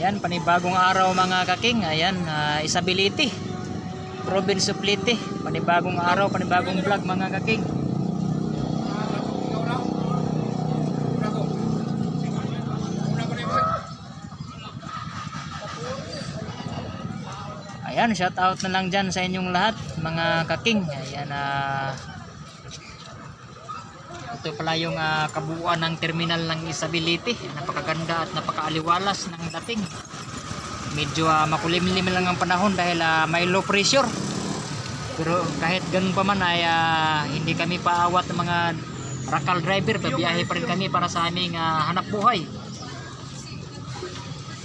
Ayan, panibagong araw mga kaking. Ayan, uh, Isability. Province of Leyte. Panibagong araw, panibagong vlog mga kaking. Ayan, shout out na lang dyan sa inyong lahat mga kaking. Ayan, ah ito pala yung ah, kabuuan ng terminal ng Isability. Napakaganda at napakaaliwalas ng dating. Medyo ah, makulimlim lang ang panahon dahil ah, may low pressure. Pero kahit ganun pa man ay ah, hindi kami paawat ng mga rakal driver. Babiyahe pa rin kami para sa aming ah, hanap buhay.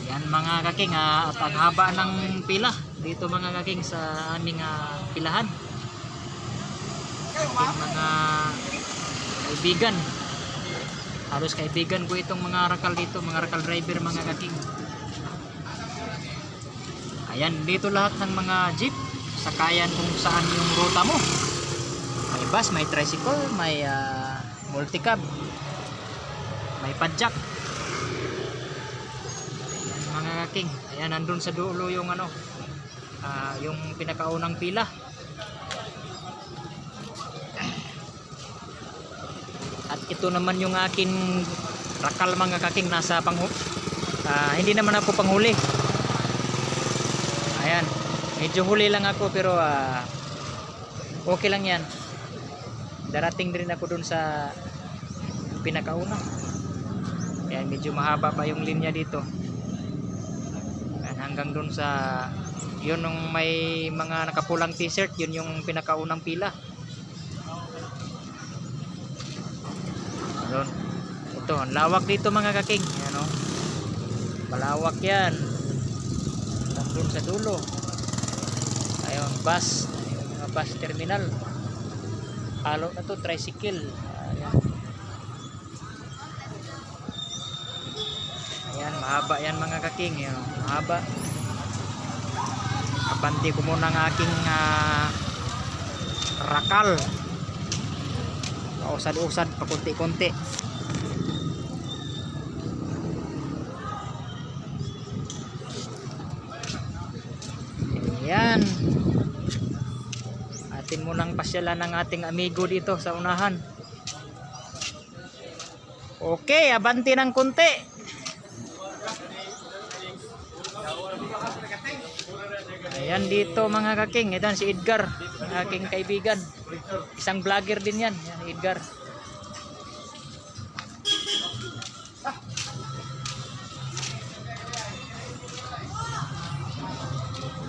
Yan mga kaking ah, at ang haba ng pila dito mga kaking sa aming ah, pilahan. Ating mga kaibigan. Halos kaibigan ko itong mga rakal dito mga rakal driver mga kaking. Ayan dito lahat ng mga jeep sakayan kung saan yung ruta mo. May bus, may tricycle may ah, multicab may padjak. Ayan mga kaking. Ayan nandun sa dulo yung ano ah, yung pinakaunang pila ito naman yung akin rakal mga kaking nasa panghu ah, hindi naman ako panghuli. Ayan. Medyo huli lang ako pero ah, okay lang yan. Darating din ako dun sa pinakauna. Ayan medyo mahaba pa yung linya dito. Ayan, hanggang dun sa yun nung may mga nakapulang t-shirt yun yung pinakaunang pila Doon. Ito, lawak dito mga kaking. Yan o. Palawak yan. Nandun sa dulo. Ayun, bus. Yung mga bus terminal. Halo na to, tricycle. Ayan. Ayan, mahaba yan mga kaking. Yan, mahaba. Kapanti ko muna ang aking ah, rakal pausad-usad pakunti-kunti. Yan atin munang pasyalan ng ating amigo dito sa unahan. Okay abanti ng kunti ayan dito mga kaking. Ito si Edgar aking kaibigan. Isang vlogger din yan. Yan Edgar.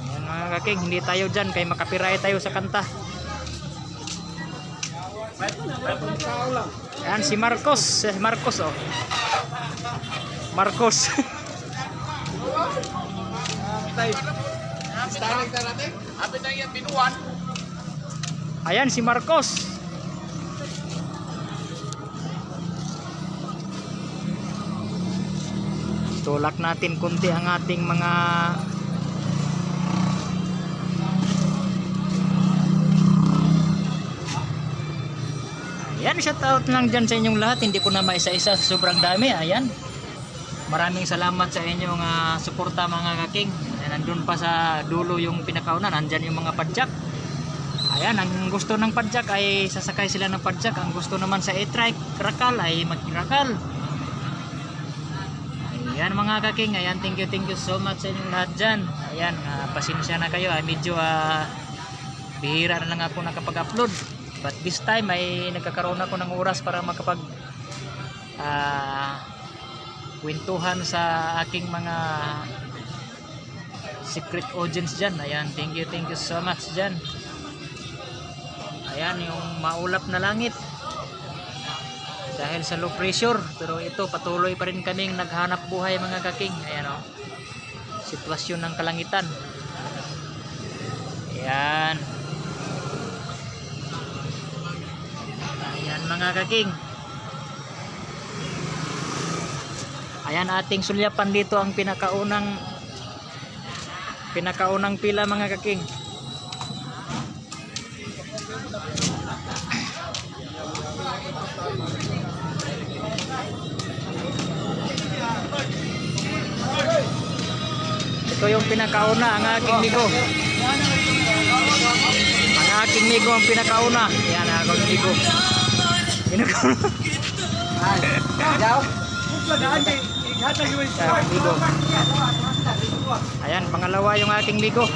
Yan mga kaking hindi tayo dyan. Kay makapiray tayo sa kanta. Yan si Marcos. Si Marcos oh. Marcos Staring na natin. Apit na yan, binuan. Ayan si Marcos. Tulak natin kunti ang ating mga Ayan, shout out lang dyan sa inyong lahat. Hindi ko na maisa-isa sa sobrang dami. Ayan. Maraming salamat sa inyong uh, suporta mga kaking. Nandun pa sa dulo yung pinakauna. Nandyan yung mga padjak. Ayan, ang gusto ng padjak ay sasakay sila ng padjak. Ang gusto naman sa e-trike, rakal ay mag-rakal. Ayan mga kaking, ayan, thank you, thank you so much sa inyong lahat dyan. Ayan, ah, pasensya na kayo. ah, medyo ah, bihira na lang ako nakapag-upload. But this time ay nagkakaroon ako ng oras para makapag ah, kwentuhan sa aking mga secret audience dyan. Ayan, thank you, thank you so much dyan. Ayan, yung maulap na langit. Dahil sa low pressure. Pero ito, patuloy pa rin kaming naghanap buhay mga kaking. Ayan o. Sitwasyon ng kalangitan. Ayan. Ayan mga kaking. Ayan ating sulyapan dito ang pinakaunang pinakaunang pila mga kaking. Ito yung pinakauna, ang aking ligo. Ang aking ligo ang pinakauna. Yan ang aking ligo. Pinakauna. Ligo. Ayan, pangalawa yung aking ligo.